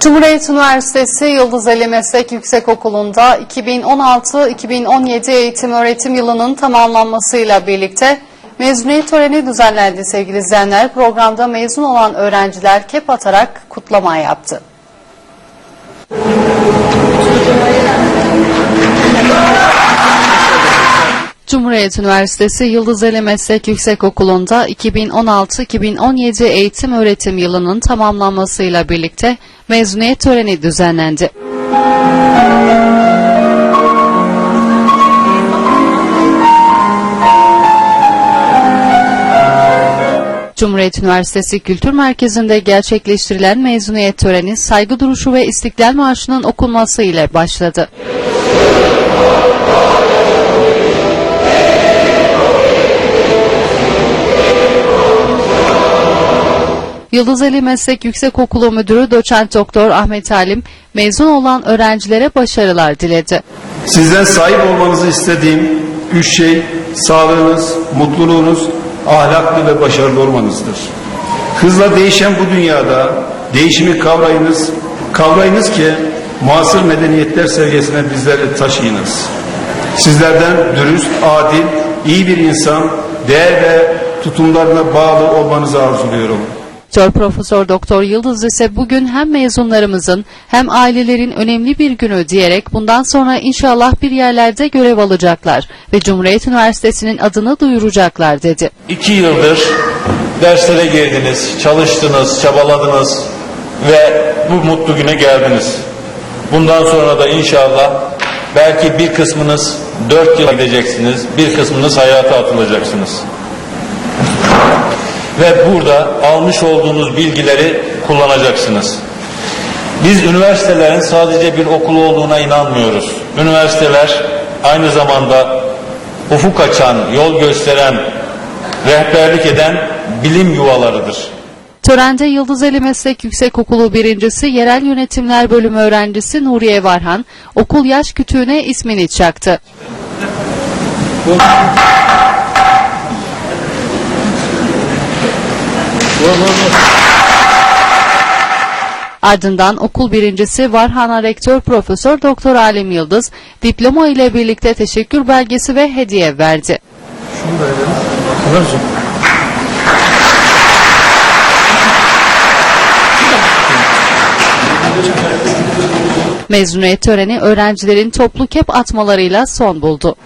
Cumhuriyet Üniversitesi Yıldız Ali Meslek Yüksekokulu'nda 2016-2017 eğitim öğretim yılının tamamlanmasıyla birlikte mezuniyet töreni düzenlendi sevgili izleyenler. Programda mezun olan öğrenciler kep atarak kutlama yaptı. Cumhuriyet Üniversitesi Yıldız Ali Meslek Yüksekokulu'nda 2016-2017 eğitim öğretim yılının tamamlanmasıyla birlikte mezuniyet töreni düzenlendi. Cumhuriyet Üniversitesi Kültür Merkezi'nde gerçekleştirilen mezuniyet töreni saygı duruşu ve İstiklal Marşı'nın okunması ile başladı. Yıldız Ali Meslek Yüksekokulu Müdürü Doçent Doktor Ahmet Halim mezun olan öğrencilere başarılar diledi. Sizden sahip olmanızı istediğim üç şey sağlığınız, mutluluğunuz, ahlaklı ve başarılı olmanızdır. Hızla değişen bu dünyada değişimi kavrayınız, kavrayınız ki muasır medeniyetler seviyesine bizleri taşıyınız. Sizlerden dürüst, adil, iyi bir insan, değer ve tutumlarına bağlı olmanızı arzuluyorum. Doktor Profesör Doktor Yıldız ise bugün hem mezunlarımızın hem ailelerin önemli bir günü diyerek bundan sonra inşallah bir yerlerde görev alacaklar ve Cumhuriyet Üniversitesi'nin adını duyuracaklar dedi. İki yıldır derslere girdiniz, çalıştınız, çabaladınız ve bu mutlu güne geldiniz. Bundan sonra da inşallah belki bir kısmınız dört yıl gideceksiniz, bir kısmınız hayata atılacaksınız. Ve burada almış olduğunuz bilgileri kullanacaksınız. Biz üniversitelerin sadece bir okul olduğuna inanmıyoruz. Üniversiteler aynı zamanda ufuk açan, yol gösteren, rehberlik eden bilim yuvalarıdır. Törende Yıldız Ali Meslek Yüksekokulu birincisi Yerel Yönetimler Bölümü öğrencisi Nuriye Varhan okul yaş kütüğüne ismini çaktı. Ardından okul birincisi Varhana Rektör Profesör Doktor Alim Yıldız diploma ile birlikte teşekkür belgesi ve hediye verdi. Mezuniyet töreni öğrencilerin toplu kep atmalarıyla son buldu.